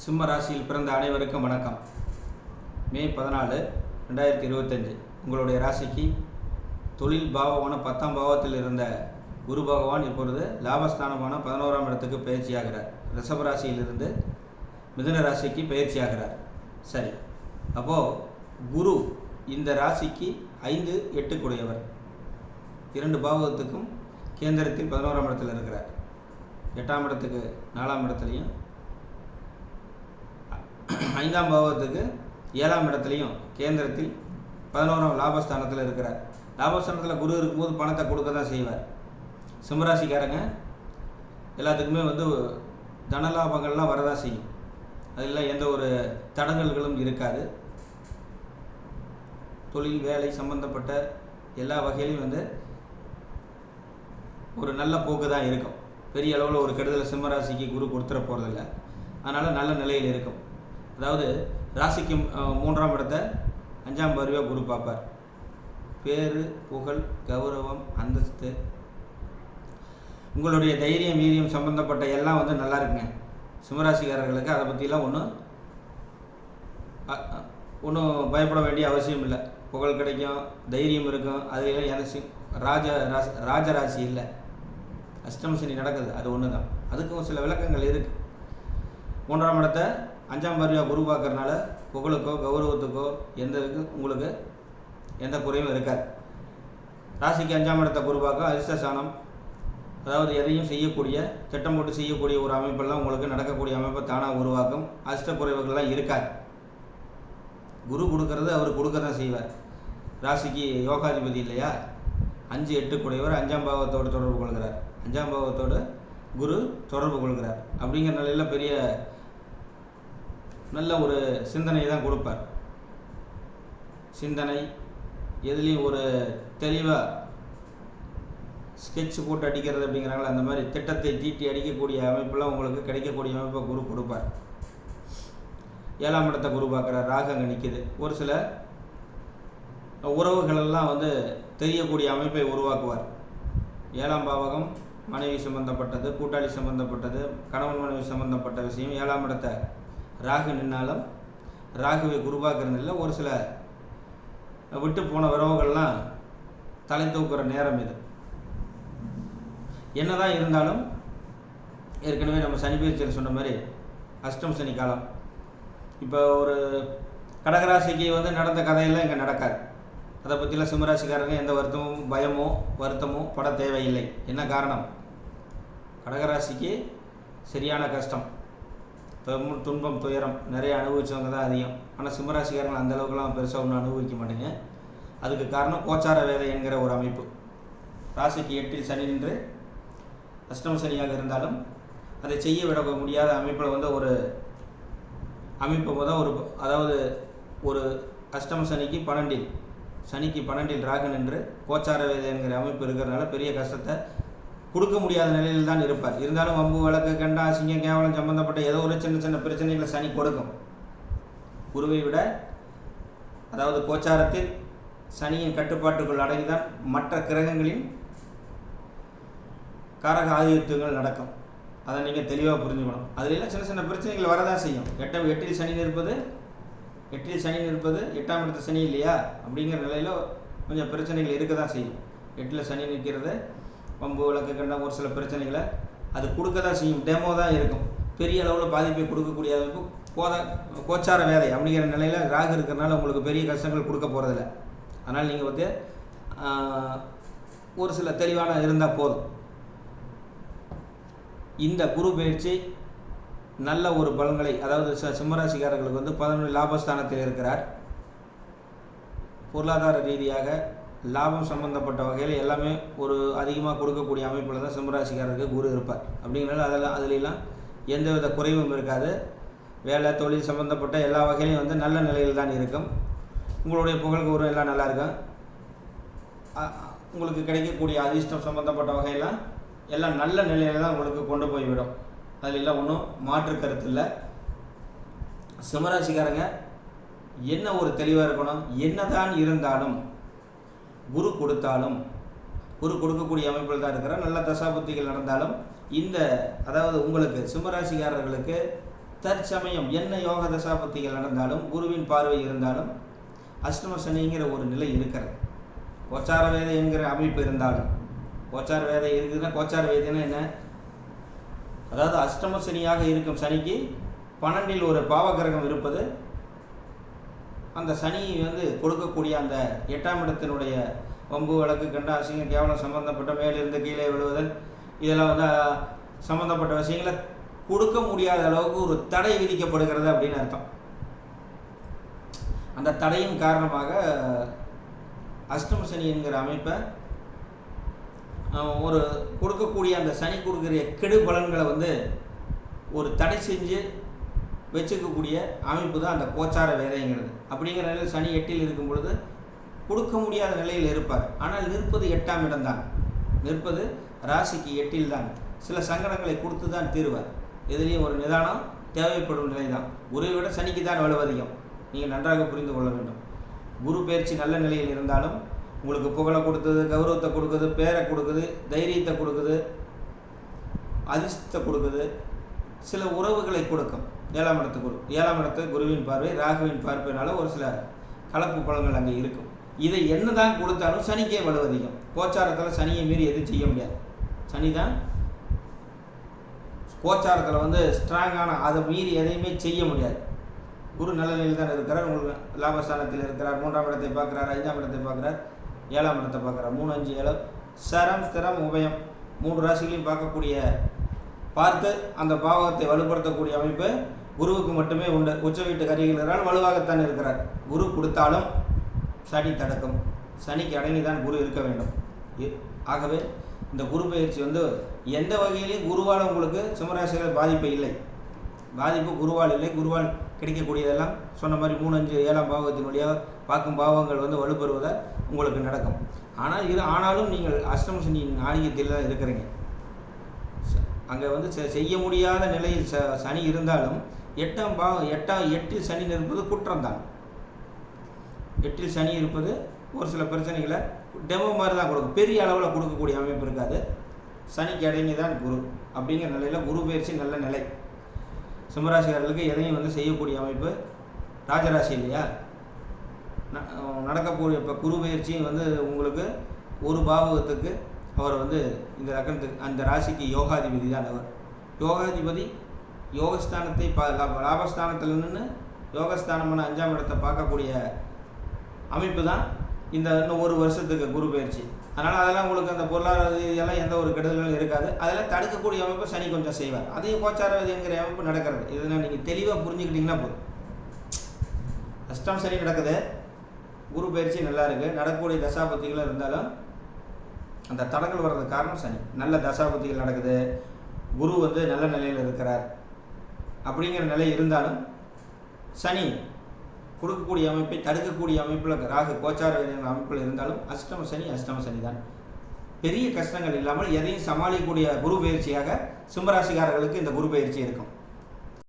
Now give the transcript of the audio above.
சிம்ம ராசியில் பிறந்த அனைவருக்கும் வணக்கம். மே பதினாலு ரெண்டாயிரத்தி இருபத்தஞ்சு. உங்களுடைய ராசிக்கு தொழில் பாவமான பத்தாம் பாவத்தில் இருந்த குரு பகவான் இப்பொழுது லாபஸ்தானமான பதினோராம் இடத்துக்கு பயிற்சியாகிறார். ரிஷப ராசியிலிருந்து மிதுன ராசிக்கு பயிற்சியாகிறார். சரி அப்போது குரு இந்த ராசிக்கு ஐந்து எட்டுக்குடையவர். இரண்டு பாவகத்துக்கும் கேந்திரத்தில் பதினோராம் இடத்தில் இருக்கிறார். எட்டாம் இடத்துக்கு நாலாம் இடத்துலையும் ஐந்தாம் பாவத்துக்கு ஏழாம் இடத்துலையும் கேந்திரத்தில் பதினோராம் லாபஸ்தானத்தில் இருக்கிறார். லாபஸ்தானத்தில் குரு இருக்கும்போது பணத்தை கொடுக்க தான் செய்வார். சிம்மராசிக்காரங்க எல்லாத்துக்குமே வந்து தன லாபங்கள்லாம் வரதான் செய்யும். அதில் எந்த ஒரு தடங்கல்களும் இருக்காது. தொழில் வேலை சம்பந்தப்பட்ட எல்லா வகையிலையும் வந்து ஒரு நல்ல போக்கு தான் இருக்கும். பெரிய அளவில் ஒரு கெடுதலை சிம்மராசிக்கு குரு கொடுத்துட போகிறதில்ல அதனால் நல்ல நிலையில் இருக்கும். அதாவது ராசிக்கு மூன்றாம் இடத்தை அஞ்சாம் பார்வையாக குரு பார்ப்பார். பேரு புகழ் கௌரவம் அந்தஸ்து. உங்களுடைய தைரியம் வீரியம் சம்பந்தப்பட்ட எல்லாம் வந்து நல்லா இருக்குங்க. சிம்மராசிக்காரர்களுக்கு அதை பற்றிலாம் ஒன்றும் ஒன்றும் பயப்பட வேண்டிய அவசியம் இல்லை. புகழ் கிடைக்கும் தைரியம் இருக்கும் அதுலாம் எனக்கு ராஜ ராசி ராஜராசி இல்லை. அஷ்டம சனி நடக்குது அது ஒன்று தான் அதுக்கும் சில விளக்கங்கள் இருக்குது மூன்றாம் இடத்தை அஞ்சாம் பார்வையாக குரு பார்க்கறனால புகழுக்கோ கௌரவத்துக்கோ எந்த இதுக்கு உங்களுக்கு எந்த குறையும் இருக்காது. ராசிக்கு அஞ்சாம் இடத்தை குரு பார்க்க அதிர்ஷ்டசானம். அதாவது எதையும் செய்யக்கூடிய திட்டம் போட்டு செய்யக்கூடிய ஒரு அமைப்பெல்லாம் உங்களுக்கு நடக்கக்கூடிய அமைப்பை தானாக உருவாக்கும். அஷ்ட குறைவுகள்லாம் இருக்காது. குரு கொடுக்கறது அவர் கொடுக்க தான் செய்வார். ராசிக்கு யோகாதிபதி இல்லையா? அஞ்சு எட்டு குடையவர் அஞ்சாம் பாவத்தோடு தொடர்பு கொள்கிறார். அஞ்சாம் பாவத்தோடு குரு தொடர்பு கொள்கிறார். அப்படிங்கிற நிலையில் பெரிய நல்ல ஒரு சிந்தனையை தான் கொடுப்பார். சிந்தனை எதுலேயும் ஒரு தெளிவாக ஸ்கெட்ச் போட்டு அடிக்கிறது அப்படிங்கிறாங்களா அந்த மாதிரி திட்டத்தை தீட்டி அடிக்கக்கூடிய அமைப்பெல்லாம் உங்களுக்கு கிடைக்கக்கூடிய அமைப்பை குரு கொடுப்பார். ஏழாம் இடத்தை குரு பார்க்குற ராகங்க நிற்கிது ஒரு சில உறவுகளெல்லாம் வந்து தெரியக்கூடிய அமைப்பை உருவாக்குவார். ஏழாம் பாவகம் மனைவி சம்பந்தப்பட்டது கூட்டாளி சம்பந்தப்பட்டது கணவன் மனைவி சம்பந்தப்பட்ட விஷயம் ஏழாம் இடத்தை ராகு நின்னாலும் ராகுவை குருவாக்குறதில்ல ஒரு சில விட்டு போன உறவுகள்லாம் தலை தூக்குற நேரம் இது. என்னதான் இருந்தாலும் ஏற்கனவே நம்ம சனி பயிற்சியில் சொன்ன மாதிரி அஷ்டம் சனி காலம். இப்போ ஒரு கடகராசிக்கு வந்து நடந்த கதையெல்லாம் இங்கே நடக்காது. அதை பற்றிலாம் சிம்மராசிக்காரங்க எந்த வருத்தமும் பயமோ வருத்தமோ பட தேவையில்லை. என்ன காரணம்? கடகராசிக்கு சரியான கஷ்டம். துன்பம் துன்பம் துயரம் நிறைய அனுபவிச்சவங்க தான் அதிகம். ஆனால் சிம்மராசிக்காரங்க அந்த அளவுக்குலாம் பெருசாக ஒன்றும் அனுபவிக்க மாட்டேங்க. அதுக்கு காரணம் கோச்சார வேலை என்கிற ஒரு அமைப்பு. ராசிக்கு எட்டில் சனி நின்று அஷ்டம சனியாக இருந்தாலும் அதை செய்ய விட முடியாத அமைப்பில் வந்து ஒரு அமைப்பு முத ஒரு அதாவது ஒரு அஷ்டம சனிக்கு பன்னெண்டில் சனிக்கு பன்னெண்டில் ராகு நின்று கோச்சார வேலை என்கிற அமைப்பு இருக்கிறதுனால பெரிய கஷ்டத்தை கொடுக்க முடியாத நிலையில் தான் இருப்பார். இருந்தாலும் வம்பு வழக்கு கண்டா அசிங்கம் கேவலம் சம்பந்தப்பட்ட ஏதோ ஒரு சின்ன சின்ன பிரச்சனைகளை சனி கொடுக்கும். குருவை விட அதாவது கோச்சாரத்தில் சனியின் கட்டுப்பாட்டுக்குள் அடங்கிதான் மற்ற கிரகங்களின் காரக ஆதிக்கங்கள் நடக்கும். அதை நீங்கள் தெளிவாக புரிஞ்சுக்கணும். அதுல சின்ன சின்ன பிரச்சனைகள் வரதான் செய்யும். எட்டம் எட்டில் சனி நிற்பது எட்டில் சனி நிற்பது எட்டாம் இடத்து சனி இல்லையா? அப்படிங்கிற நிலையில் கொஞ்சம் பிரச்சனைகள் இருக்க தான் செய்யும். எட்டில் சனி நிற்கிறது வம்பு விளக்கு கண்ட ஒரு சில பிரச்சனைகளை அது கொடுக்க தான் செய்யும். டெமோ தான் இருக்கும். பெரிய அளவில் பாதிப்பை கொடுக்கக்கூடிய அளவுக்கு கோத கோச்சார வேலை அப்படிங்கிற நிலையில் ராகு இருக்கிறனால உங்களுக்கு பெரிய கஷ்டங்கள் கொடுக்க போகிறதில்ல அதனால் நீங்கள் வந்து ஒரு சில தெளிவான இருந்தால் போதும். இந்த குரு பயிற்சி நல்ல ஒரு பலன்களை அதாவது சிம்மராசிக்காரர்களுக்கு வந்து பதினொன்று லாபஸ்தானத்தில் இருக்கிறார். பொருளாதார ரீதியாக லாபம் சம்மந்தப்பட்ட வகையில் எல்லாமே ஒரு அதிகமாக கொடுக்கக்கூடிய அமைப்பில் தான் சிம்மராசிக்காரருக்கு குரு இருப்பார். அப்படிங்கிறனால அதெல்லாம் அதுலெல்லாம் எந்தவித குறைவும் இருக்காது. வேலை தொழில் சம்மந்தப்பட்ட எல்லா வகையிலையும் வந்து நல்ல நிலையில் தான் இருக்கும். உங்களுடைய புகழ் கௌரவம் எல்லாம் நல்லா இருக்கும். உங்களுக்கு கிடைக்கக்கூடிய அதிர்ஷ்டம் சம்மந்தப்பட்ட வகையெல்லாம் எல்லாம் நல்ல நிலையில தான் உங்களுக்கு கொண்டு போய் விடும் ஒன்றும் மாற்று கருத்து இல்லை. சிம்மராசிக்காரங்க என்ன ஒரு தெளிவாக இருக்கணும்? என்னதான் இருந்தாலும் குரு கொடுத்தாலும் குரு கொடுக்கக்கூடிய அமைப்பில் தான் இருக்கிற நல்ல தசாபுத்திகள் நடந்தாலும் இந்த அதாவது உங்களுக்கு சிம்மராசிக்காரர்களுக்கு தற்சமயம் என்ன யோக தசாபுத்திகள் நடந்தாலும் குருவின் பார்வை இருந்தாலும் அஷ்டம சனிங்கிற ஒரு நிலை இருக்கிறது. கோச்சார வேதை என்கிற அமைப்பு இருந்தாலும் கோச்சார வேதை இருக்குதுன்னா கோச்சார வேதைன்னா என்ன? அதாவது அஷ்டம சனியாக இருக்கும் சனிக்கு பன்னெண்டில் ஒரு பாவகிரகம் இருப்பது அந்த சனி வந்து கொடுக்கக்கூடிய அந்த எட்டாம் இடத்தினுடைய வம்பு வழக்கு கண்ட அசிங்கம் கேவலம் சம்பந்தப்பட்ட மேலிருந்து கீழே விழுவதல் இதெல்லாம் வந்து சம்மந்தப்பட்ட சம்பந்தப்பட்ட விஷயங்களை கொடுக்க முடியாத அளவுக்கு ஒரு தடை விதிக்கப்படுகிறது அப்படின்னு அர்த்தம். அந்த தடையின் காரணமாக அஷ்டம சனி என்கிற அமைப்பை ஒரு கொடுக்கக்கூடிய அந்த சனி கொடுக்குற கெடு பலன்களை வந்து ஒரு தடை செஞ்சு வச்சுக்கக்கூடிய அமைப்பு தான் அந்த கோச்சார வேலைங்கிறது. அப்படிங்கிற நிலையில் சனி எட்டில் இருக்கும் பொழுது கொடுக்க முடியாத நிலையில் இருப்பார். ஆனால் நிற்பது எட்டாம் இடம்தான். நிற்பது ராசிக்கு எட்டில் தான் சில சங்கடங்களை கொடுத்து தான் தீர்வார். எதுலேயும் ஒரு நிதானம் தேவைப்படும் நிலை தான் குருவை விட சனிக்கு தான் வலு அதிகம். நீங்கள் நன்றாக புரிந்து கொள்ள வேண்டும். குரு பயிற்சி நல்ல நிலையில் இருந்தாலும் உங்களுக்கு புகழை கொடுத்தது கௌரவத்தை கொடுக்குது பேரை கொடுக்குது தைரியத்தை கொடுக்குது அதிர்ஷ்டத்தை கொடுக்குது சில உறவுகளை கொடுக்கும். ஏழாம் இடத்து குரு. ஏழாம் இடத்து குருவின் பார்வை ராகுவின் பார்வையினால ஒரு சில கலப்பு பழங்கள் அங்கே இருக்கும். இதை என்னதான் கொடுத்தாலும் சனிக்கே வலு அதிகம். கோச்சாரத்தில் சனியை மீறி எதுவும் செய்ய முடியாது. சனி தான் கோச்சாரத்தில் வந்து ஸ்ட்ராங்கான அதை மீறி எதையுமே செய்ய முடியாது. குரு நல்ல நிலையில் தான் இருக்கிறார். உங்களுக்கு லாபஸ்தானத்தில் இருக்கிறார். மூன்றாம் இடத்தை பார்க்குறார்? ஐந்தாம் இடத்தை பார்க்குறார். ஏழாம் இடத்தை பார்க்குறார். மூணு அஞ்சு ஏழு. சரம் ஸ்திரம் உபயம். மூன்று ராசிகளையும் பார்க்கக்கூடிய பார்த்து அந்த பாவகத்தை வலுப்படுத்தக்கூடிய அமைப்பு குருவுக்கு மட்டுமே உண்டு. உச்ச வீட்டு கரிகிறால் வலுவாகத்தான் இருக்கிறார். குரு கொடுத்தாலும் சனி தடக்கும். சனிக்கு அடங்கி தான் குரு இருக்க வேண்டும். ஆகவே இந்த குரு பயிற்சி வந்து எந்த வகையிலையும் குருவால் உங்களுக்கு சிம்மராசிகள் பாதிப்பு இல்லை. பாதிப்பு குருவால் இல்லை. குருவால் கிடைக்கக்கூடியதெல்லாம் சொன்ன மாதிரி மூணு அஞ்சு ஏழாம் பாவகத்தினுடைய பார்க்கும் பாவங்கள் வந்து வலுப்பெறுவதால் உங்களுக்கு நடக்கும். ஆனால் இரு ஆனாலும் நீங்கள் அஷ்டம சனியின் ஆதிக்கத்தில் தான் இருக்கிறீங்க. அங்கே வந்து செ- செய்ய முடியாத நிலையில் ச சனி இருந்தாலும் எட்டாம் பாவம் எட்டாம் எட்டில் சனி இருப்பது குற்றம்தான். எட்டில் சனி இருப்பது ஒரு சில பிரச்சனைகளை டெமோ மாதிரி தான் கொடுக்கும். பெரிய அளவில் கொடுக்கக்கூடிய அமைப்பு இருக்காது. சனிக்கு அடங்கி தான் குரு அப்படிங்கிற நிலையில் குரு பயிற்சி நல்ல நிலை. சிம்மராசிக்காரர்களுக்கு எதையும் வந்து செய்யக்கூடிய அமைப்பு ராஜராசி இல்லையா? ந- நடக்கக்கூடிய இப்போ குரு பயிற்சியும் வந்து உங்களுக்கு ஒரு பாவகத்துக்கு அவர் வந்து இந்த லக்னத்துக்கு அந்த ராசிக்கு யோகாதிபதி தான் அவர். யோகாதிபதி யோகஸ்தானத்தை பா லாபஸ்தானத்தில் நின்று யோகஸ்தானமான அஞ்சாம் இடத்தை பார்க்கக்கூடிய அமைப்பு தான் இந்த இன்னும் ஒரு வருஷத்துக்கு குரு பயிற்சி. அதனால் அதெல்லாம் உங்களுக்கு அந்த பொருளாதார ரீதியெல்லாம் எந்த ஒரு கெடுதல்களும் இருக்காது. அதெல்லாம் தடுக்கக்கூடிய அமைப்பு சனி கொஞ்சம் செய்வார். அதையும் கோச்சார விதிங்கிற அமைப்பு நடக்கிறது. இதெல்லாம் நீங்கள் தெளிவாக புரிஞ்சுக்கிட்டீங்கன்னா போதும். அஷ்டம் சனி நடக்குது. குரு பயிற்சி நல்லா இருக்குது நடக்கக்கூடிய தசாபத்திகளும் இருந்தாலும் அந்த தடங்கள் வர்றதுக்கு காரணம் சனி. நல்ல தசாபுத்திகள் நடக்குது. குரு வந்து நல்ல நிலையில் இருக்கிறார். அப்படிங்கிற நிலை இருந்தாலும் சனி கொடுக்கக்கூடிய அமைப்பை தடுக்கக்கூடிய அமைப்பில் ராகு கோச்சார அமைப்பில் இருந்தாலும் அஷ்டம சனி அஷ்டம சனி தான். பெரிய கஷ்டங்கள் இல்லாமல் எதையும் சமாளிக்கக்கூடிய குரு பயிற்சியாக சிம்மராசிக்காரர்களுக்கு இந்த குரு பயிற்சி இருக்கும்.